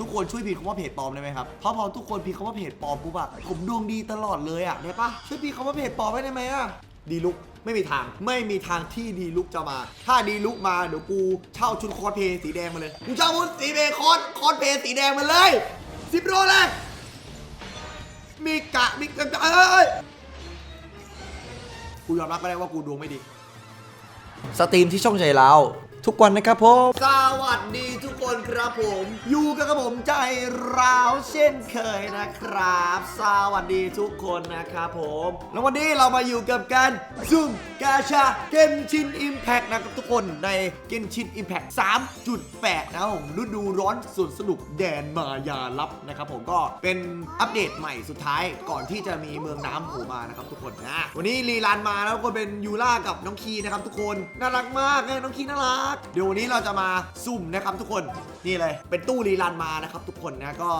ทุกคนช่วยพิมพ์คำว่าเพจปลอมได้ไหมครับเพราะพอทุกคนพิมพ์คำว่าเพจปลอมปุ๊บอะผมดวงดีตลอดเลยอะได้ปะช่วยพิมพ์คำว่าเพจปลอมไว้ได้ไหมอะดีลุกไม่มีทางไม่มีทางที่ดีลุกจะมา ถ้าดีลุกมาเดี๋ยวกูเช่าชุดคอสเพย์สีแดงมาเลยกูเช่าชุดสีเบคอนคอสเพย์สีแดงมาเลยสิบโลเลยมีกะมีกะเอ้ยกูยอมรับก็ได้ว่ากูดวงไม่ดี สตรีมที่ช่องใจเรา ทุกวันนะครับผม สวัสดีทุกคนครับผม อยู่กับกระผมใจร้าวเช่นเคยนะครับ สวัสดีทุกคนนะครับผม แล้ววันนี้เรามาอยู่กับการซุ่มกาชาเกนชินอิมแพกนะครับทุกคนในเกนชินอิมแพก3.8 นะครับผมฤดูร้อนสุดสนุกแดนมายาลับนะครับผมก็เป็นอัปเดตใหม่สุดท้ายก่อนที่จะมีเมืองน้ำโผล่มานะครับทุกคนนะวันนี้รีลันมาแล้วก็เป็นยูล่ากับน้องคีนะครับทุกคนน่ารักมากเลยน้องคีน่ารักเดี๋ยววันนี้เราจะมาซุ่มนะครับทุกคน นี่เลย เป็นตู้รีลันมานะครับทุกคนนะ ก็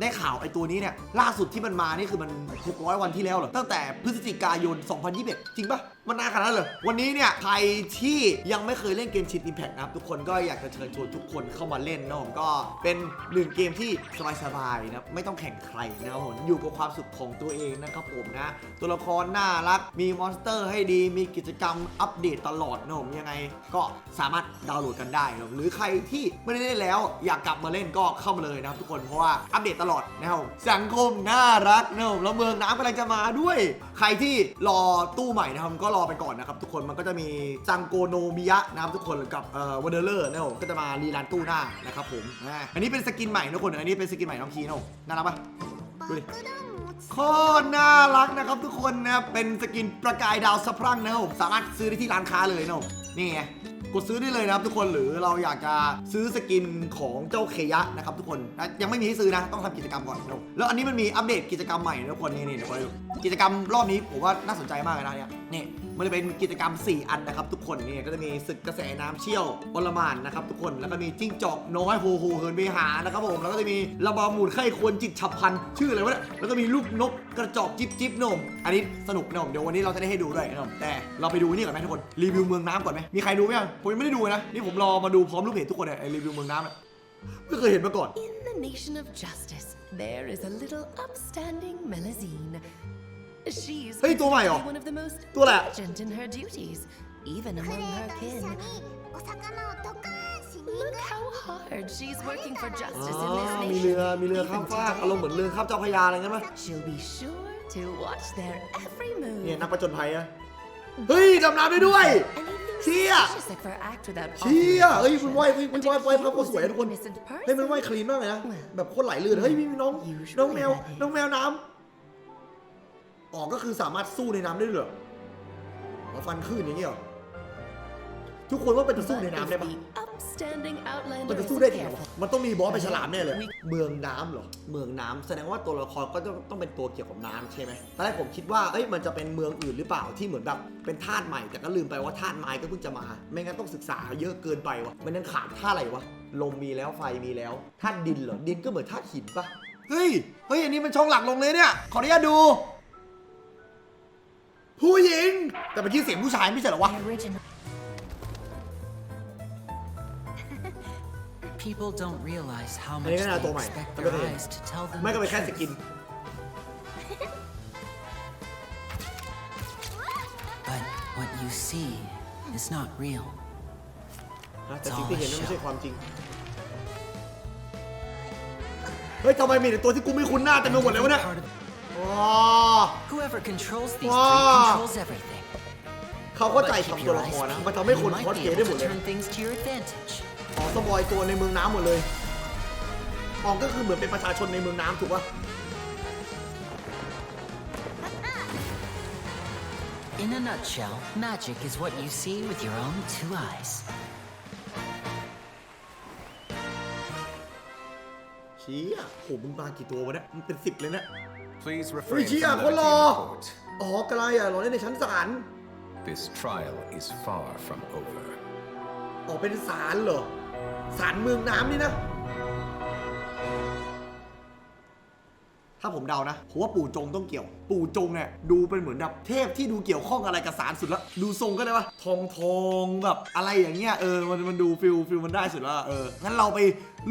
ได้ข่าวไอ้ตัวนี้เนี่ยล่าสุดที่มันมานี่คือมัน600วันที่แล้วเหรอ ตั้งแต่พฤศจิกายน 2021 จริงปะ มันนานขนาดนั้นเลยวันนี้เนี่ยใครที่ยังไม่เคยเล่นเกมชินอิมแพกนะครับ ทุกคนก็อยากจะเชิญชวนทุกคนเข้ามาเล่นนะผมก็เป็นหนึ่งเกมที่สบายๆนะครับไม่ต้องแข่งใครนะครับผมอยู่กับความสุขของตัวเองนะครับผมนะ ตัวละครน่ารักมีมอนสเตอร์ให้ดีมีกิจกรรมอัปเดตตลอดนะผมยังไงก็สามารถดาวน์โหลดกันได้นะหรือใครที่ไม่ได้เล่นแล้วอยากกลับมาเล่นก็เข้ามาเลยนะครับทุกคนเพราะว่าอัปเดตตลอดนะครับผมสังคมน่ารักนะผมแล้วเมืองน้ำกำลังจะมาด้วย ใครที่รอตู้ใหม่นะครับก็รรอไปก่อนนะครับทุกคนมันก็จะมีจังโกโนมิยะนะครับทุกคนกับเอ่อวันเดอร์เลอร์นะครับผมก็จะมารีรันตู้หน้านะครับผมอ่าอันนี้เป็นสกินใหม่นะทุกคนอันนี้เป็นสกินใหม่น้องคีนะผมน่ารักปะดูดิ โคตรน่ารักนะครับทุกคนนะครับเป็นสกินประกายดาวสะพรั่งนะครับผมสามารถซื้อได้ที่ร้านค้าเลยนะครับผมนี่ไง กดซื้อได้เลยนะครับทุกคนหรือเราอยากจะซื้อสกินของเจ้าเคยะนะครับทุกคนนะยังไม่มีให้ซื้อนะต้องทำกิจกรรมก่อนนะครับแล้วอันนี้มันมีอัปเดตกิจกรรมใหม่นะทุกคนนี่นี่เดี๋ยวไปดูกิจกรรมรอบนี้ผมว่าน่าสนใจมากเลยนะเนี่ยนี่มันจะเป็นกิจกรรม 4 อันนะครับทุกคนนี่ก็จะมีศึกกระแสน้ำเชี่ยวอลมานนะครับทุกคนแล้วก็มีจิ้งจอกน้อยโฮโฮเฮินไปหานะครับผมแล้วก็จะมีระบำหมุนไข้ควรจิตฉับพันชื่ออะไรวะเนี่ยแล้วก็มีลูกนกกระจอกจิ๊บจิ๊บนมอันนี้สนุกนะผมเดี๋ยววันนี้เราจะได้ให้ดูด้วยนะผมแต่เราไปดูนี่ก่อนไหมทุกคนรีวิวเมืองน้ำก่อนไหมมีใครดูไหมยังผมยังไม่ได้ดูเลยนะนี่ผมรอมาดูพร้อมลูกเพจทุกคนเลยไอ้รีวิวเมืองน้ำอะไม่เคยเห็นมาก่อน In the nation of justice, there is a little upstanding Melazine. She's เฮ้ยตัวใหม่เหรอ one of the most ตัวอะไรอะ diligent in her duties, even クレ among ー her と一緒 kin. にお魚をドカーンしに行 Look く how hard she's working for อ๋ justice อ in this มีเรือ nation. มีเรือข้าม Even ฟากอารมณ์เหมือนเรือข้ามเจ้าพระยาอะไรเงี้ยมั้ย She'll be sure to watch their every เนี่ย move. นักประจนภัยอะเฮ้ยดำน้ำได้ด้วย Anything Chia. suspicious of her act without เชี่ย offering เฮ้ย protection มันว่ายมันมันว่ายว่ายภาพโคตรสวยอะทุกคน innocent เฮ้ยมันว่าย person. คลีนมากเลยนะแบบโคตรไหลลื่นเฮ้ยมีน้องน้องแมวน้องแมวน้ำอ๋อก็คือสามารถสู้ในน้ำได้เลยเหรออ๋อฟันขึ้นอย่างเงี้ยเหรอทุกคนว่าเป็นจะสู้ But ใน if น้ำได้ปะ the upstanding outlander มันจะ isn't สู้ได้จริงเหรอ careful, มันต้องมีบอสเป็นฉลามแน่เลย เมืองน้ำเหรอ เมืองน้ำแสดงว่าตัวละครก็ต้องต้องเป็นตัวเกี่ยวกับน้ำใช่ไหมตอนแรกผมคิดว่า เอ้ย มันจะเป็นเมืองอื่นหรือเปล่าที่เหมือนแบบเป็นธาตุใหม่ แต่ก็ลืมไปว่าธาตุไม้ก็เพิ่งจะมา ไม่งั้นต้องศึกษาเยอะเกินไปวะมันยังขาดธาตุอะไรวะ ลมมีแล้วไฟมีแล้ว ธาตุดินเหรอ ดินก็เหมือนธาตุหินปะเฮ้ย เฮ้ย อันนี้มันช่องหลักลงเลยเนี่ย ขออนุญาตดู ผู้หญิง แต่เมื่อกี้เสียงผู้ชายไม่ใช่เหรอวะ the original. People don't realize how อัน much นี้ก็น่า they ตัวใหม่ expect ไม่ their เคยเห็น eyes to tell them ไม่ก็ the เป็นแค่ส truth. กิน But what you see is not real. นะแต่สิ่งที่เห็นนั้นไม่ใช่ความจริง เฮ้ยทำไมมีแต่ตัวที่กูไม่คุ้นหน้าเต็มไปหมดเลยวะเนี่ย Part of- อ๋อ Whoever controls these Wow. three controls everything. เขาเข้า But ใจ keep ทำตัว your ละ eyes ครนะ peeled. มันทำให้คน You คอส might เพ be ลย์ได้ able หมด to เลย turn things to your advantage. อ๋อสปอยตัวในเมืองน้ำหมดเลยอ๋อก็คือเหมือนเป็นประชาชนในเมืองน้ำถูกปะ In a nutshell, magic is what you see with your own two eyes. เชี้อะโหมึงมากี่ตัววะเนี่ยมันเป็นสิบเลยเนี่ย Please เฮ้ย refrain เชี้ from อะคนร limiting อ report. อ๋อกระไรอะรอเล่นในชั้นศาล This trial is far from over. อ๋อเป็นศาลเหรอ ศาลเมืองน้ำนี่นะ ถ้าผมเดานะผมว่าปู่จงต้องเกี่ยว ปู่จงเนี่ยดูเป็นเหมือนแบบเทพที่ดูเกี่ยวข้องอะไรกับสารสุดละดูทรงก็ได้ปะทองทองแบบอะไรอย่างเงี้ยเออมันมันดูฟิลฟิลมันได้สุดละเอองั้นเราไป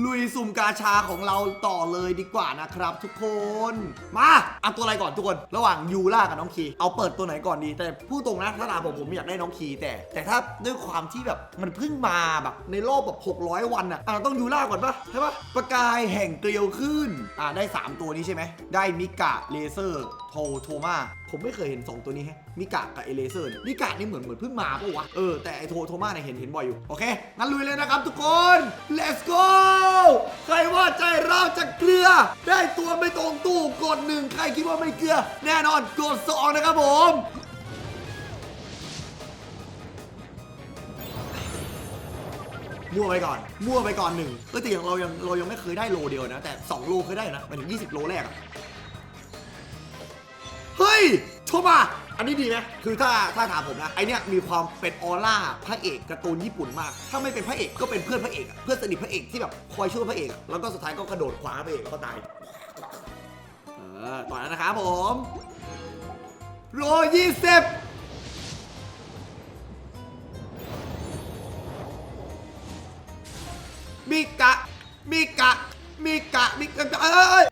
ลุยสุ่มกาชาของเราต่อเลยดีกว่านะครับ ทุกคน มาเอาตัวอะไรก่อนทุกคน ระหว่างยูล่ากับน้องคีเอาเปิดตัวไหนก่อนดี แต่พูดตรงนะถ้าถามผมผมอยากได้น้องคีแต่ แต่ถ้าด้วยความที่แบบมันเพิ่งมาแบบในรอบแบบ600 วันอะอะเราต้องยูล่าก่อนปะใช่ปะประกายแห่งเกลียวขึ้นอ่าได้ 3 ตัวนี้ใช่ไหมได้มิกะเลเซอร์โทโทมาผมไม่เคยเห็น 2 ตัวนี้แฮะมิกะกับเอเลเซอร์เนี่ยมิกะนี่เหมือนเหมือนเพิ่งมาปะวะ เออ แต่ไอโทโทมาเนี่ยเห็นเห็นบ่อยอยู่ โอเค งั้นลุยเลยนะครับทุกคน let's go ใครว่าใจเราจะเกลือ ได้ตัวไม่ตรงตู้กดหนึ่งใครคิดว่าไม่เกลือ แน่นอนกดสองนะครับผมมั่วไปก่อน มั่วไปก่อนหนึ่งเออแต่อย่างเรายังเรายังไม่เคยได้โลเดียวนะ แต่ 2 โลเคยได้นะไปถึง 20 โลแรกอะ เฮ้ยชมาอันนี้ดีไหมคือถ้าถ้าถามผมนะไอเนี้ยมีความเป็นออร่าพระเอกการ์ตูนญี่ปุ่นมาก ถ้าไม่เป็นพระเอกก็เป็นเพื่อนพระเอกอะเพื่อนสนิทพระเอกที่แบบคอยช่วยพระเอกอะแล้วก็สุดท้ายก็กระโดดขวางพระเอกแล้วก็ตายเออต่อแล้วนะครับผมโลยี่สิบมิกะมิกะมิกะมิกะเอ้ย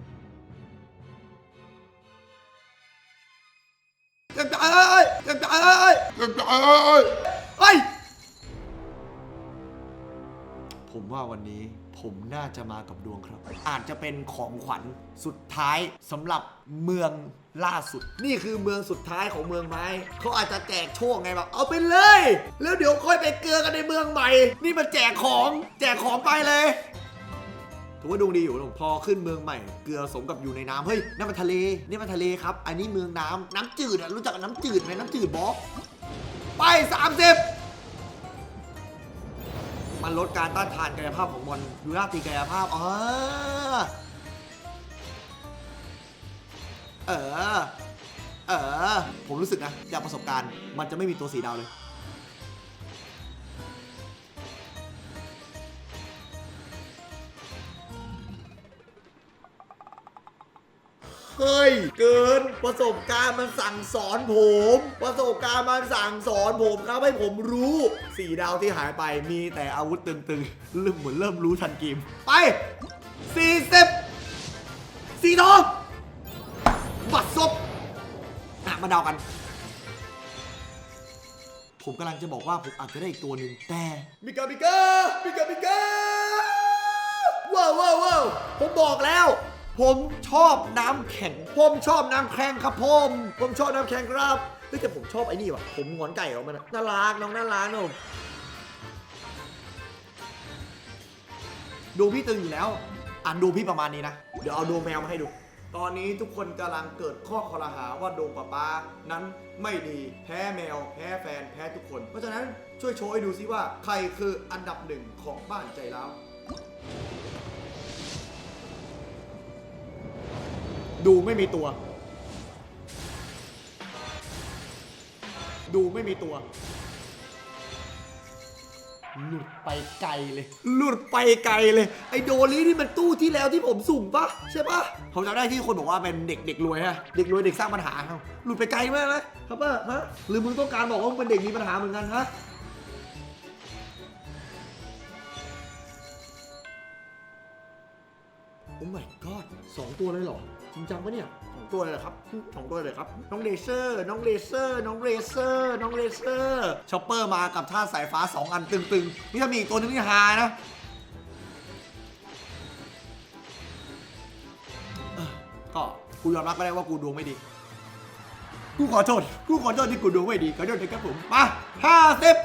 เอ้ยเอ้ยเอ้ยเอ้ยเอ้ยเอ้ยผมว่าวันนี้ผมน่าจะมากับดวงครับ อาจจะเป็นของขวัญสุดท้ายสำหรับเมืองล่าสุด นี่คือเมืองสุดท้ายของเมืองไม้เขาอาจจะแจกโชคไงแบบเอาไปเลย แล้วเดี๋ยวค่อยไปเกลือกันในเมืองใหม่ นี่มันแจกของ แจกของไปเลย ถือว่าดวงดีอยู่พอขึ้นเมืองใหม่ เกลือสมกับอยู่ในน้ำเฮ้ยนั่นมันทะเลนี่มันทะเลครับ อันนี้เมืองน้ำน้ำจืดอะรู้จักน้ำจืดไหมน้ำจืดบอสไป30มันลดการต้านทานกายภาพของบอลดูหน้าตีกายภาพอ๋อเออ เออ ผมรู้สึกนะจากประสบการณ์ มันจะไม่มีตัวสีดาวเลย เฮ้ย เกินประสบการณ์มันสั่งสอนผม ประสบการณ์มันสั่งสอนผมครับให้ผมรู้สี่ดาวที่หายไปมีแต่อาวุธตึงๆเริ่มเหมือนเริ่มรู้ทันเกมไปสี่สิบสี่ทองบัดซบอะมาเดากัน ผมกำลังจะบอกว่าผมอาจจะได้อีกตัวหนึ่งแต่มิกามิกามิกามิกาว้าวว้าวว้าวผมบอกแล้ว ผมชอบน้ำแข็ง ผมชอบน้ำแข็งครับผม ผมชอบน้ำแข็งครับเฮ้ยแต่ผมชอบไอ้นี่ว่ะ ผมงอนไก่ของมันอะน่ารักน้องน่ารักนะผมดูพี่ตึงอยู่แล้ว อ่านดูพี่ประมาณนี้นะ เดี๋ยวเอาดูแมวมาให้ดู ตอนนี้ทุกคนกำลังเกิดข้อคอรหาว่าโดงป้าป้านั้นไม่ดี แพ้แมว แพ้แฟน แพ้ทุกคน เพราะฉะนั้นช่วยโชว์ให้ดูซิว่าใครคืออันดับหนึ่งของบ้านใจร้าว ดูไม่มีตัว ดูไม่มีตัว หลุดไปไกลเลย หลุดไปไกลเลย ไอโดลีนี่มันตู้ที่แล้วที่ผมสุ่มปะใช่ปะผมจำได้ที่คนบอกว่าเป็นเด็กเด็กรวยฮะ เด็กรวยเด็กสร้างปัญหาครับหลุดไปไกลมากนะครับป้าฮะ หรือมึงต้องการบอกว่ามึงเป็นเด็กมีปัญหาเหมือนกันฮะโอ้ my god สองตัวเลยเหรอจริงจังปะเนี่ยสองตัวเลยเหรอครับสองตัวเลยเหรอครับ น้องเลเซอร์ น้องเลเซอร์ น้องเลเซอร์ น้องเลเซอร์ชอปเปอร์มากับท่าสายฟ้า 2 อันตึงๆ นี่ถ้ามีอีกตัวนึงนี่ฮานะเออก็กูยอมรับก็ได้ว่ากูดวงไม่ดี กูขอโทษ กูขอโทษที่กูดวงไม่ดีขอโทษนะครับผม มาห้าสิบ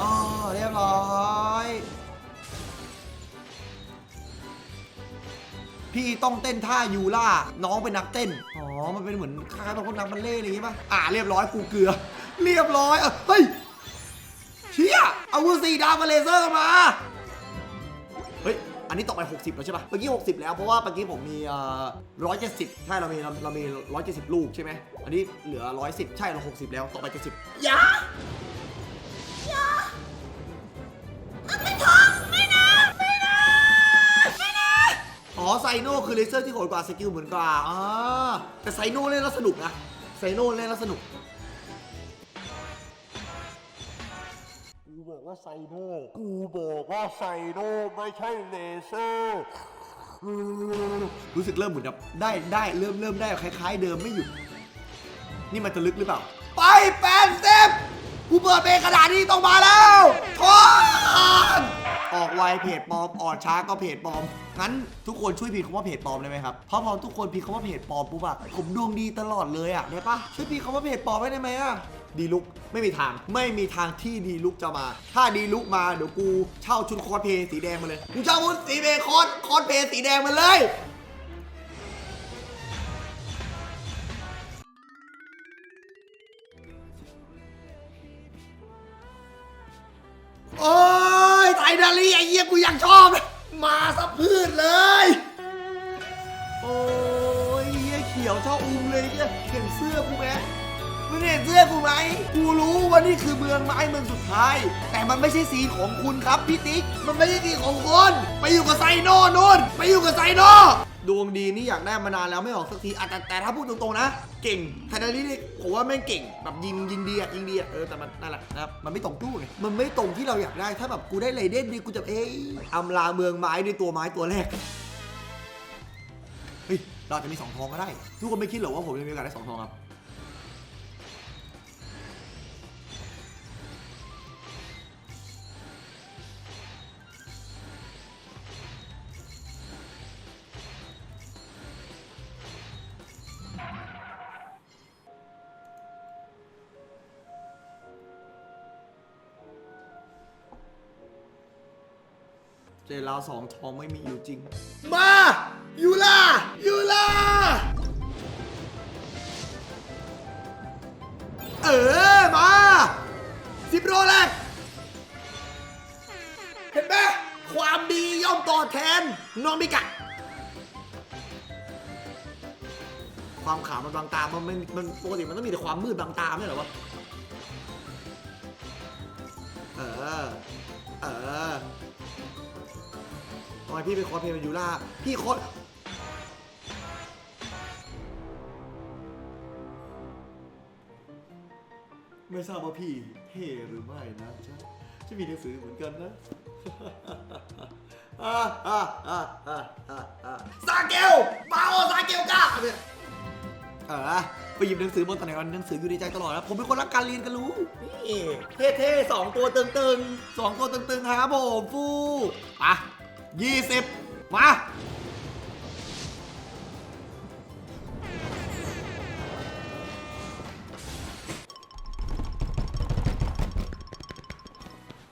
อ๋อเรียบร้อย พี่ต้องเต้นท่ายูล่า น้องเป็นนักเต้น อ๋อ มันเป็นเหมือนคล้ายๆบางคนนักบัลเล่ต์อะไรอย่างงี้ป่ะ อ่าเรียบร้อยกูเกลือ เรียบร้อยเออเฮ้ยเชี่ยเอาวุธสีดาวมาเลเซอร์มา เฮ้ย อันนี้ต่อไป 60 แล้วใช่ป่ะ เมื่อกี้ 60 แล้วเพราะว่าเมื่อกี้ผมมีเอ่อ170 ใช่เรามีเราเรามี 170 ลูกใช่ไหม อันนี้เหลือ 110 ใช่เรา 60 แล้ว ต่อไป 70อย่าอย่า โน่คือเลเซอร์ที่โหดกว่าสกิลเหมือนกว่าอ่าแต่ไซโน่เล่นแล้วสนุกนะไซโน่เล่นแล้วสนุกกูบอกว่าว่าไซโนกูบอกว่าไซโนไม่ใช่เลเซอร์รู้สึกเริ่มเหมือนแบบได้ได้เริ่มเริ่มได้คล้ายๆ เดิมไม่หยุด นี่มันจะลึกหรือเปล่า ไปแปดเซฟกูเปิดเพลงขนาดนี้ต้องมาแล้วทอน ออกไวเพจปลอมออกช้าก็เพจปลอม งั้นทุกคนช่วยพิมพ์คำว่าเพจปลอมได้ไหมครับ เพราะพอทุกคนพิมพ์คำว่าเพจปลอมปุ๊บอะผมดวงดีตลอดเลยอะได้ปะช่วยพิมพ์คำว่าเพจปลอมไว้ได้ไหมอะดีลุกไม่มีทางไม่มีทางที่ดีลุกจะมา ถ้าดีลุกมาเดี๋ยวกูเช่าชุดคอสเพย์สีแดงมาเลยกูเช่าชุดสีเบคอนคอสเพย์สีแดงมาเลยโอ้ ไทยนาลี่ไอ้เหี้ยกูยังชอบ มาสะพืชเลย โอ้ยเหี้ยเขียวชอบอุ้มเลยเนี่ยเห็นเสื้อกูไหมมึงเห็นเสื้อกูไหมกูรู้ว่านี่คือเมืองไม้เมืองสุดท้าย แต่มันไม่ใช่สีของคุณครับพี่ติ๊ก มันไม่ใช่สีของคน ไปอยู่กับไซโน่นู่น ไปอยู่กับไซโน่ ดวงดีนี่อยากได้มานานแล้วไม่ออกสักทีแต่แต่ถ้าพูดตรงๆนะ เก่งไทนาลีนี่ผมว่าแม่งเก่ง แบบยิงยิงดีอะยิงดีอะเออแต่มันนั่นแหละนะครับมันไม่ตรงตู้ไงมันไม่ตรงที่เราอยากได้ถ้าแบบกูได้ไรเด่นดีกูจะเอ้ยอำลาเมืองไม้ด้วยตัวไม้ตัวแรกเฮ้ยเราจะมีสองทองก็ได้ ทุกคนไม่คิดเหรอว่าผมจะมีโอกาสได้สองทองครับ เจลาวสองทองไม่มีอยู่จริง มายูล่ายูล่าเออ มาสิบโรแรกเห็นไหมความดีย่อมตอบแทนนองมิกะความขาวมันบางตา มันมันมันปกติมันต้องมีแต่ความมืดบางตาไม่ใช่เหรอวะ เออ เออ ทำไมพี่ไปคอสเพลย์เป็นยูล่าพี่คอสไม่ทราบว่าพี่เท่หรือไม่นะจ๊ะจะมีหนังสือเหมือนกันนะอ่าอ่าอ่าอ่าอ่าอ่าซาเกลมาโอซาเกลก้าเนี่ยเออไปหยิบหนังสือบนตำแหน่งหนังสืออยู่ในใจตลอดนะผมเป็นคนรักการเรียนกันรู้นี่เท่ๆสองตัวตึงๆสองตัวตึงๆครับผมฟูไปะ ยี่สิบมา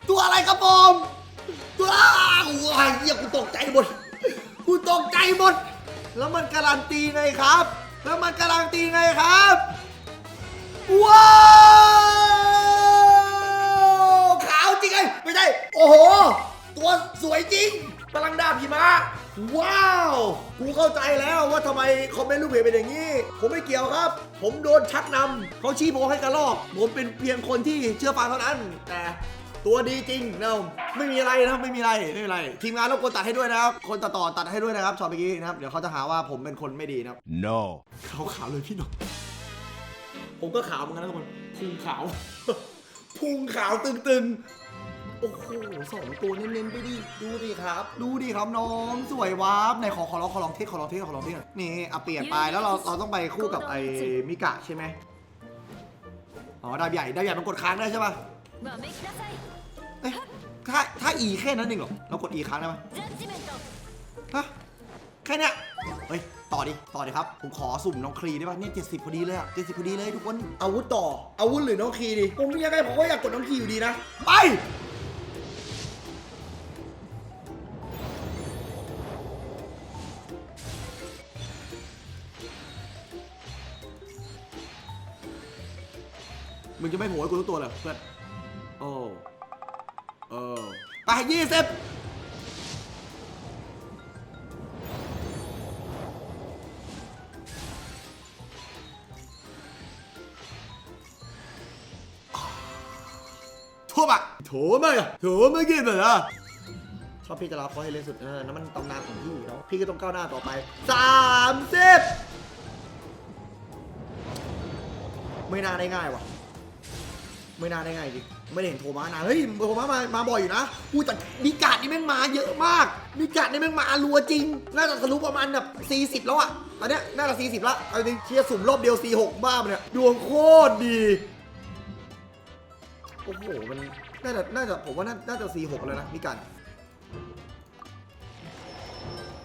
ตัวอะไรครับผมตัวอ้าวโอ้ยเหี้ยกูตกใจหมดกูตกใจหมด แล้วมันการันตีไงครับ แล้วมันการันตีไงครับว้าวขาวจริงไงไม่ใช่โอ้โห ตัวสวยจริง พลังดาบหิมะว้าว กูเข้าใจแล้วว่าทำไมคอมเมนต์ลูกเพจเป็นอย่างนี้ ผมไม่เกี่ยวครับ ผมโดนชักนำเขาชี้โพให้กระลอก ผมเป็นเพียงคนที่เชื่อฟังเท่านั้น แต่ตัวดีจริงนะไม่มีอะไรนะครับไม่มีอะไรไม่มีอะไร ทีมงานรบกวนตัดให้ด้วยนะครับ คนตัดต่อตัดให้ด้วยนะครับชอบเมื่อกี้นะครับ เดี๋ยวเขาจะหาว่าผมเป็นคนไม่ดีนะครับ no ขาวขาวๆเลยพี่หน้องผมก็ขาวเหมือนกันนะทุกคนพุงขาวพุงขาวตึงๆ โอ้โหสองตัวเน้นๆไปดิ ดูดิครับ ดูดิครับน้อง สวยวาบไหนขอขอลองขอลองเทสขอลองเทสขอลองเทสหน่อยนี่อะเปลี่ยนไปแล้วเราเราต้องไปคู่กับไอ้มิกะใช่ไหมอ๋อดาบใหญ่ดาบใหญ่มันกดค้างได้ใช่ป่ะเอ๊ะถ้าถ้า E แค่นั้นเองเหรอเรากด E ค้างได้ไหมฮะแค่เนี้ยเฮ้ยต่อดิ ต่อดิครับ ผมขอสุ่มน้องครีได้ป่ะเนี่ยเจ็ดสิบพอดีเลยอะเจ็ดสิบพอดีเลยทุกคน อาวุธต่อ อาวุธหรือน้องครีดิผมยังไงผมก็อยากกดน้องครีอยู่ดีนะ ไป มึงจะไม่โผล่ให้กูทุกตัวเลยเพื่อนโอ้เออไปยี่สิบโถมะโถมาอะโถมากินเลยอะชอบพี่จะรับเขาให้เล่นสุดเออนั่นมันตำนานของพี่เนาะพี่ก็ต้องก้าวหน้าต่อไปสามสิบไม่น่าได้ง่ายว่ะ ไม่น่าได้ง่ายสิไม่ได้เห็นโทมัสนะเฮ้ยโทมัสมามาบ่อยอยู่นะกูแต่มิกาดนี่แม่งมาเยอะมากมิกาดนี่แม่งมารัวจริง น่าจะทะลุประมาณแบบ40 แล้วอะตอนเนี้ยน่าจะ40ละเอาจริงเชียร์สุ่มรอบเดียว46บ้ามันเนี่ยดวงโคตรดีโอ้โหมันน่าจะน่าจะผมว่าน่าน่าจะ46แล้วนะมิกาด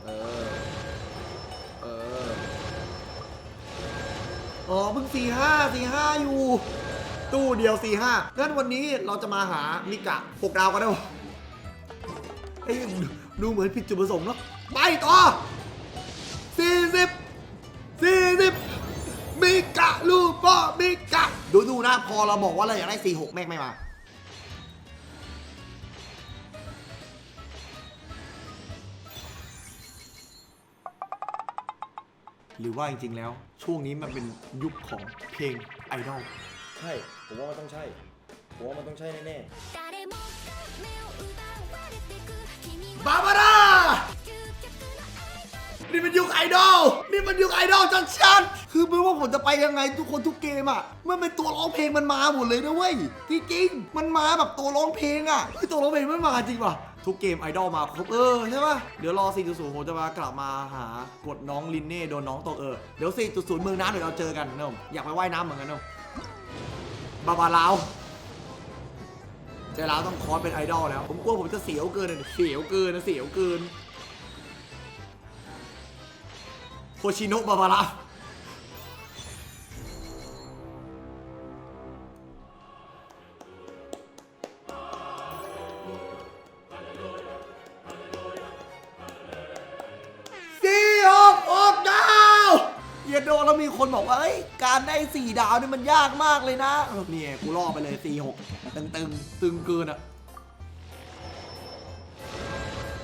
เออเอออ๋อเพิ่งสี่ห้าสี่ห้าอยู่ ตู้เดียวสี่ห้างั้นวันนี้เราจะมาหามิกะหกดาวกันได้ปะเอ้ดูดูเหมือนผิดจุดประสงค์เนาะไปต่อสี่สิบสี่สิบมิกะลูกพ่อมิกะ ดูดูนะ พอเราบอกว่าเราอยากได้สี่หกแม่งไม่มาหรือว่าจริงๆแล้ว ช่วงนี้มันเป็นยุคของเพลงไอดอล ใช่ ผมว่ามันต้องใช่ ผมว่ามันต้องใช่แน่ๆบาบาร่านี่มันยุคไอดอล นี่มันยุคไอดอลชัดๆคือไม่ว่าผมจะไปยังไงทุกคนทุกเกมอะเมื่อเป็นตัวร้องเพลงมันมาหมดเลยนะเว้ยจริงๆมันมาแบบตัวร้องเพลงอะคือตัวร้องเพลงมันมาจริงป่ะทุกเกมไอดอลมาครบเออใช่ป่ะ เดี๋ยวรอ 4.0ผมจะมากลับมาหากดน้องลินเน่โดนน้องโตเออ เดี๋ยว 4.0 เมืองน้ำเดี๋ยวเราเจอกันนะผมอยากไปว่ายน้ำเหมือนกันนะ บาบาลาวเจร้าวต้องคอสเป็นไอดอลแล้ว ผมกลัวผมจะเสียวเกินเสียวเกินนะเสียวเกินโคชิโนะบาบาลาว คนบอกว่าเอ้ยการได้สี่ดาวนี่มันยากมากเลยนะเออนี่ไงกูล่อไปเลยตีหกตึงตึงๆตึงเกินอะ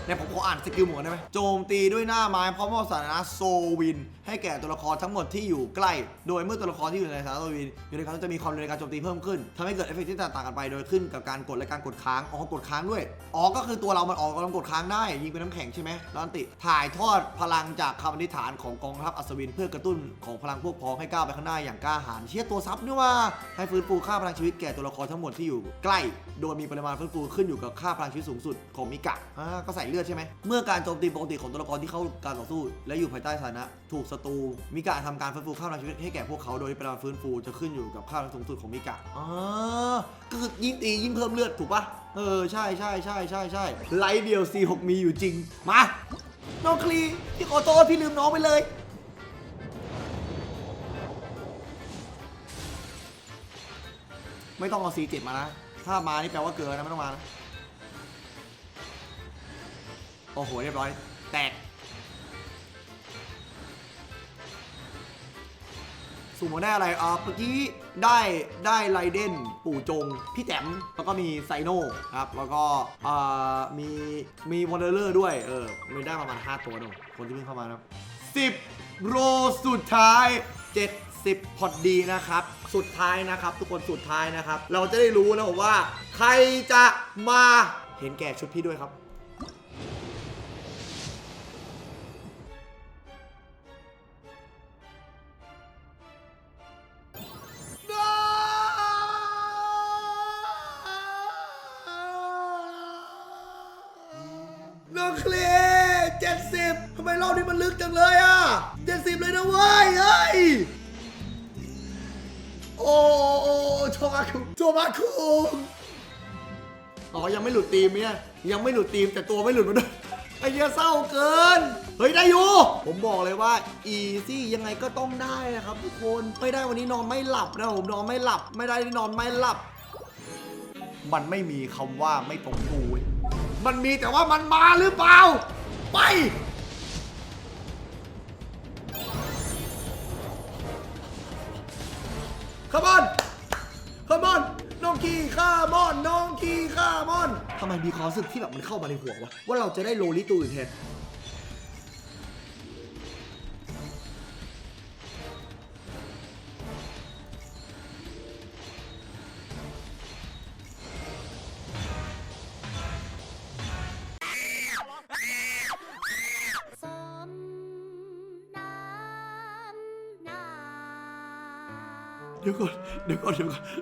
นี่ยผมขออ่านสกิลหมดได้ไหมโจมตีด้วยหน้าไม้พร้อมกับสถานะโซวิน ให้แก่ตัวละครทั้งหมดที่อยู่ใกล้ โดยเมื่อตัวละครที่อยู่ในสถานะโซวิน อยู่ในการจะมีความเร็วในการโจมตีเพิ่มขึ้นทำให้เกิดเอฟเฟกต์ที่แตกต่างกันไป โดยขึ้นกับการกดและการกดค้างอ๋อกดค้างด้วยอ๋อก็คือตัวเรามันออกกำลังกดค้างได้ยิงเป็นน้ำแข็งใช่ไหมแล้วอันติถ่ายทอดพลังจากคำอธิษฐานของกองทัพอัศวิน เพื่อกระตุ้นของพลังพวกพ้องให้ก้าวไปข้างหน้าอย่างกล้าหาญเชี่ยตัวซับนี่ว่าให้ฟื้นฟูค่าพลังชีวิตแก่ตัวละครทั้งหมดที่อยู่ใกล้ โดยมีปริมาณฟื้นฟูขึ้นอยู่กับค่าพลังชีวิตสูงสุดของมิกะอ่าก็ใส่เลือดใช่ไหม เมื่อการโจมตีปกติของตัวละครที่เข้าการต่อสู้ และอยู่ภายใต้สถานะ ถูกศัตรูมิกะทำการฟื้นฟูค่าพลังชีวิตให้แก่พวกเขาโดยปริมาณฟื้นฟูจะขึ้นอยู่กับค่าพลังสูงสุดของมิกะอ่าก็คือยิ่งตียิ่งเพิ่มเลือดถูกปะเออใช่ใช่ใช่ใช่ใช่ไลท์เดียว C6 มีอยู่จริงมาน้องคลีพี่ขอโทษพี่ลืมน้องไปเลยไม่ต้องเอา C7 มานะ ถ้ามานี่แปลว่าเกินนะ ไม่ต้องมานะ โอ้โห เรียบร้อย แตกสุ่มาได้อะไรอ่าเมื่อกี้ได้ได้ไรเดนปู่จง พี่แต้มแล้วก็มีไซโน่ครับ แล้วก็อ่ามีมีวอลเลอร์ด้วย เออมีได้ประมาณ 5 ตัวหนูคนที่เพิ่งเข้ามานะครับ 10 โรสุดท้าย 70 พอดดีนะครับ สุดท้ายนะครับ ทุกคนสุดท้ายนะครับ เราจะได้รู้นะผมว่า ใครจะมาเห็นแก่ชุดพี่ด้วยครับ เคลียเจ็ดสิบทำไมรอบนี้มันลึกจังเลยอะเจ็ดสิบเลยนะเว้ยเฮ้ยโอ้โอ้โทมาคุโทมาคุอ๋อยังไม่หลุดตีมเนี่ยยังไม่หลุดตีมแต่ตัวไม่หลุดมาด้วยไอ้เหี้ยเศร้าเกิน เฮ้ยได้อยู่ ผมบอกเลยว่าอีซี่ยังไงก็ต้องได้นะครับทุกคนไม่ได้วันนี้นอนไม่หลับนะผมนอนไม่หลับ ไม่ได้นอนไม่หลับ มันไม่มีคำว่าไม่ตรงกูเว้ มันมีแต่ว่ามันมาหรือเปล่า ไปขมอนขมอนน้องขี่ข้ามอน น้องขี่ข้ามอนทำไมมีความรู้สึกที่แบบมันเข้ามาในหัววะ ว่าเราจะได้โลลิตูอื่นแทน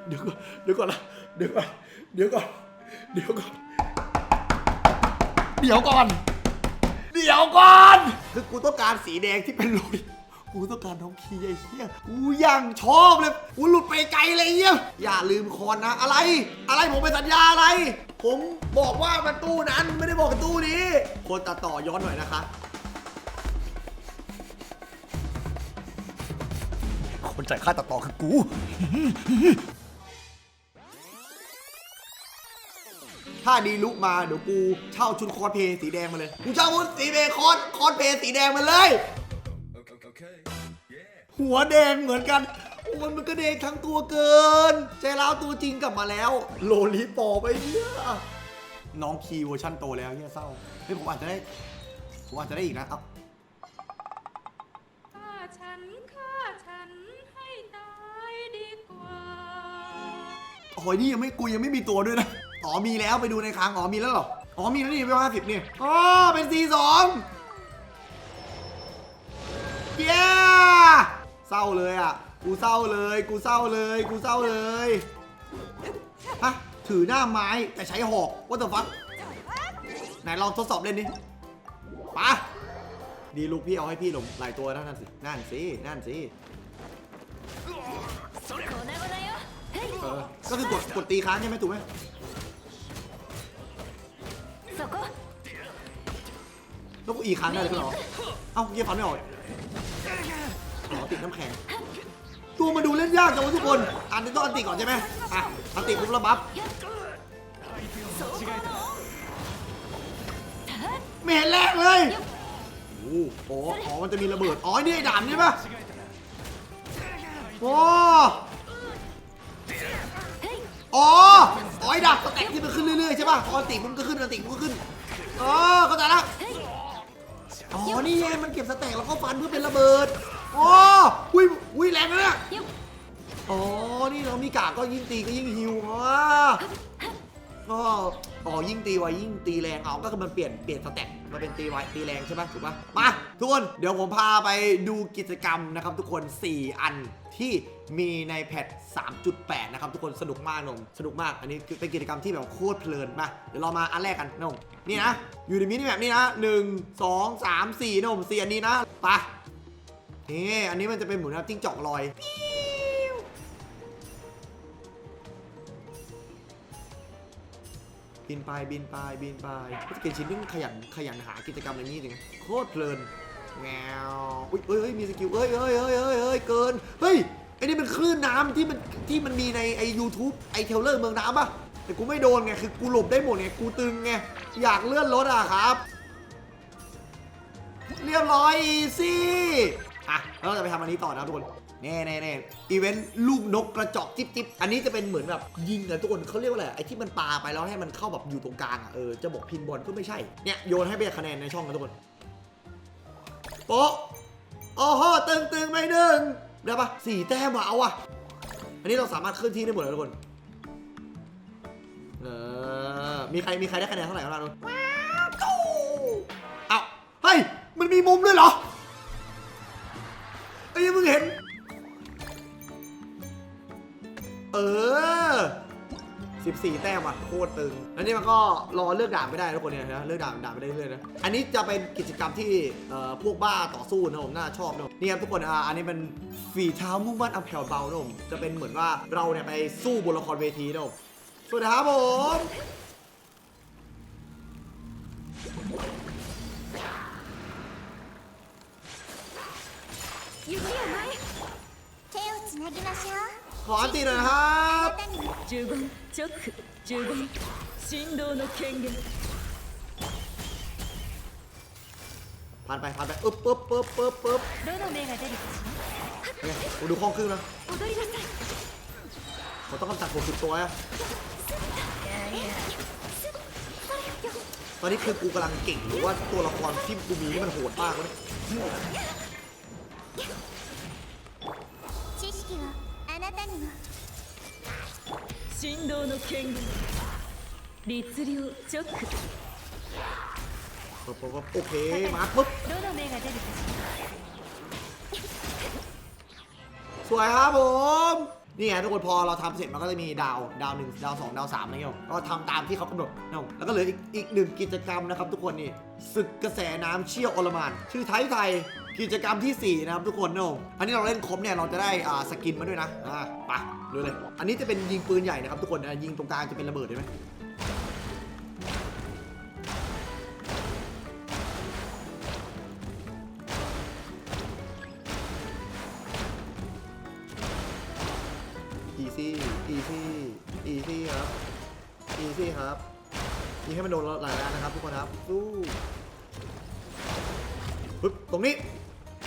เดี๋ยวก่อนเดี๋ยวก่อนเดี๋ยวก่อนเดี๋ยวก่อนเดี๋ยวก่อนนะเดี๋ยวก่อนเดี๋ยวก่อนเดี๋ยวก่อนเดี๋ยวก่อนเดี๋ยวก่อนคือกูต้องการสีแดงที่เป็นรอยกูต้องการน้องคีไอ้เหี้ยกูยังชอบเลยกูหลุดไปไกลเลยไอ้เหี้ยอย่าลืมคอนนะ อะไร อะไรผมเป็นสัญญาอะไร ผมบอกว่ามันตู้นั้นไม่ได้บอกกันตู้นี้ คนตัดต่อย้อนหน่อยนะคะคนจ่ายค่าตัดต่อคือกู ถ้าดีลุกมาเดี๋ยวกูเช่าชุดคอสเพลย์สีแดงมาเลย กูเช่าชุดสีเพลย์คอสคอสเพลย์สีแดงมาเลย หัวแดงเหมือนกันโอ้ยมันก็แดงทั้งตัวเกิน ใจร้าวตัวจริงกลับมาแล้ว โลลิปอไปเนี่ยน้องคีเวอร์ชันโตแล้วเนี่ยเศร้าเฮ้ยผมอาจจะได้ผมอาจจะได้อีกนะเอ้าฆ่าฉันฆ่าฉันให้ตายดีกว่าโอ้ยนี่ยังไม่กูยังไม่มีตัวด้วยนะ อ๋อมีแล้วไปดูในคลังอ๋อมีแล้วเหรออ๋อมีแล้วนี่ไปห้าสิบนี่อ๋อเป็นซีสองเย้เศร้าเลยอะ กูเศร้าเลย กูเศร้าเลย กูเศร้าเลยฮะถือหน้าไม้แต่ใช้หอกว่าแต่ฟักไหนลองทดสอบเล่นดิปะดีลูกพี่เอาให้พี่หลงหลายตัวนะนั่นสิ นั่นสิ นั่นสิก็คือกดกดตีค้างใช่ไหมถูกไหม แล้วกูอีครั้งได้เลยเหรอ เอ้าเยี่ยฟันไม่ออกอ๋อติดน้ำแข็ง ตัวมาดูเล่นยากจังวะทุกคน อันนี้ต้องอันติก่อนใช่ไหมอะ อันติปุ๊บแล้วบัฟไม่เห็นแรกเลยโอ้โหอ๋อ มันจะมีระเบิด อ๋อ นี่ไอ้ด่านนี่ปะโอ้ อ๋ออ๋อไอ้ดาบสแต็กที่มันขึ้นเรื่อยๆใช่ป่ะพออันติมันก็ขึ้นอันติมันก็ขึ้นอ๋อเข้าใจละอ๋อนี่ไงมันเก็บสแต็กแล้วก็ฟันเพื่อเป็นระเบิดอ๋ออุ้ยอุ้ยแรงนะเนี่ยอ๋อนี่เรามีกากก็ยิ่งตีก็ยิ่งฮิวอ๋ออ๋อ อ๋อยิ่งตีไวยิ่งตีแรงเอาก็คือมันเปลี่ยนเปลี่ยนสแต็กมาเป็นตีไวตีแรงใช่ไหมถูกปะมาทุกคนเดี๋ยวผมพาไปดูกิจกรรมนะครับ ทุกคน 4 อันที่มีในแพท 3.8 นะครับ ทุกคนสนุกมากนมสนุกมากอันนี้คือเป็นกิจกรรมที่แบบโคตรเพลินมาเดี๋ยวเรามาอันแรกกันนมนี่นะอยู่ในมินิแมปนี่นะ 1 2 3 4นมสี่อันนี้นะไปนี่อันนี้มันจะเป็นเหมือนจิ้งจอกลอย บินไปบินไปบินไปพี่เกนชินนี่ขยันขยันหากิจกรรมอย่างนี้จริงโคตรเพลินแงวอุ้ยเอ้ยเอ้ยมีสกิลเอ้ยเอ้ยเอ้ยเอ้ยเอ้ยเกินเฮ้ยไอ้นี่มันคลื่นน้ำที่มันที่มันมีในไอยูทูบไอเทเลอร์เมืองน้ำปะแต่กูไม่โดนไงคือกูหลบได้หมดไงกูตึงไงอยากเลื่อนรถอะครับ เรียบร้อยอีซี่อะแล้วเราจะไปทำอันนี้ต่อนะทุกคน แน่แน่แน่อีเวนต์ลูกนกกระจอกจิ๊บจิ๊บอันนี้จะเป็นเหมือนแบบยิงอะทุกคนเขาเรียกว่าอะไรไอ้ที่มันปาไปแล้วให้มันเข้าแบบอยู่ตรงกลางอะเออจะบอกพินบอลก็ไม่ใช่เนี่ยโยนให้ไปคะแนนในช่องนะทุกคนโป๊ะโอ้โหตึงตึงไปหนึ่งได้ปะสี่แต้มว่ะเอาอะอันนี้เราสามารถเคลื่อนที่ได้หมดเลยทุกคนเออมีใครมีใครได้คะแนนเท่าไหร่บ้างทุกคนว้าวจู้เอ้าเฮ้ยมันมีมุมด้วยเหรอไอ้ยังมึงเห็น เออ 14 แต้มอ่ะโคตรตึง แล้วนี่มันก็รอเลือกด่านไม่ได้ทุกคนเนี่ยนะ เลือกด่านด่านไม่ได้เรื่อยๆนะ อันนี้จะเป็นกิจกรรมที่เอ่อพวกบ้าต่อสู้นะผมน่าชอบนะผมนี่ครับทุกคนอ่ะอันนี้เป็นฝีเท้ามุ่งมั่นอัพแผ่วเบานะผมจะเป็นเหมือนว่าเราเนี่ยไปสู้บนละครเวทีนะผมสวัสดีครับผม 指を前手をつなぎましょう ขออันตีหน่อยนะครับ あなたにも呪言直呪言振動の権限 ผ่านไปผ่านไปอึ๊บปึ๊บปึ๊บปึ๊บปึ๊บ どの目が出るかし เนี่ยกูดูคล่องขึ้นนะ ら踊りなさい เขาต้องกำจัดหัวสุดตัวอะตอนนี้คือกูกำลังเก่งหรือว่าตัวละครที่กูมีนี่มันโหดมากวะเนี่ย 振動の権限律令直 ปึ๊บปึ๊บปึ๊บโอเค มาปุ๊บ どの目が出るかし สวยครับผม นี่ไงทุกคนพอเราทำเสร็จมันก็จะมีดาวดาวหนึ่งดาวสองดาวสามอะไรเงี้ยก็ทำตามที่เขากำหนดนะครับแล้วก็เหลืออีกอีกหนึ่งกิจกรรมนะครับ ทุกคนนี่ศึกกระแสน้ำเชี่ยวอลหมานชื่อไทยไทย กิจกรรมที่ 4 นะครับทุกคนนะครับอันนี้เราเล่นครบเนี่ยเราจะได้อ่าสกินมาด้วยนะอ่าไปดูเลย อันนี้จะเป็นยิงปืนใหญ่นะครับทุกคนนะยิงตรงกลางจะเป็นระเบิดเห็นไหมอีซี่อีซี่อีซี่ครับอีซี่ครับยิงให้มันโดนหลายนัดนะครับทุกคนครับสู้ปึ๊บตรงนี้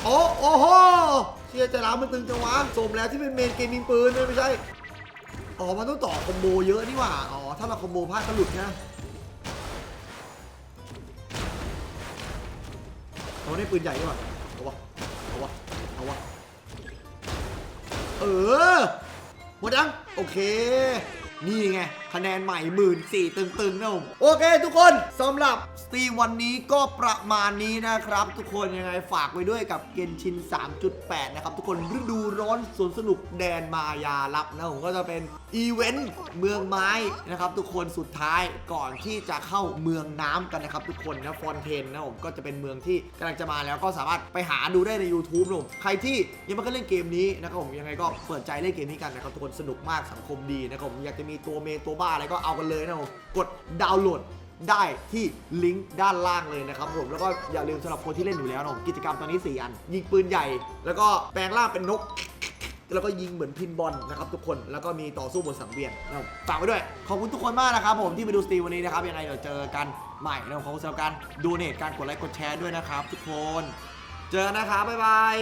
โอ้โอ้โหเชียร์จะร้าวมันตึงจังวะสมแล้วที่เป็นเมนเกมยิงปืนด้วยไม่ใช่อ๋อมันต้องต่อคอมโบเยอะนี่หว่าอ๋อถ้าเราคอมโบพลาดก็หลุดนะเอาได้ปืนใหญ่ดีกว่าเอาวะเอาวะเอาวะเออหมดยังโอเคนี่ไง คะแนนใหม่หมื่นสี่ตึงๆนะผมโอเคทุกคนสำหรับ ตรีมวันนี้ก็ประมาณนี้นะครับ ทุกคนยังไงฝากไว้ด้วยกับเกนชิน 3.8 นะครับ ทุกคนฤดูร้อนสวนสนุกแดนมายาลับนะผมก็จะเป็นอีเวนต์เมืองไม้นะครับทุกคนสุดท้ายก่อนที่จะเข้าเมืองน้ำกันนะครับทุกคนนะฟอนเทนนะผมก็จะเป็นเมืองที่กำลังจะมาแล้วก็สามารถไปหาดูได้ใน YouTube นะผมใครที่ยังไม่เคยเล่นเกมนี้นะครับผมยังไงก็เปิดใจเล่นเกมนี้กันนะครับทุกคนสนุกมากสังคมดีนะครับผมอยากจะมีตัวเมย์ตัวบ้าอะไรก็เอากันเลยนะผมกดดาวน์โหลด ได้ที่ลิงก์ด้านล่างเลยนะครับผมแล้วก็อย่าลืมสำหรับคนที่เล่นอยู่แล้วนะผมกิจกรรมตอนนี้ 4 อัน ยิงปืนใหญ่ แล้วก็แปลงร่างเป็นนก แล้วก็ยิงเหมือนพินบอลนะครับทุกคนแล้วก็มีต่อสู้บนสังเวียนนะครับฝากไว้ด้วย ขอบคุณทุกคนมากนะครับผมที่มาดูสตรีมวันนี้นะครับยังไงเดี๋ยวเจอกันใหม่นะครับขอบคุณสำหรับการดูเนตการกดไลค์กดแชร์ด้วยนะครับทุกคน เจอกันนะครับบ๊ายบาย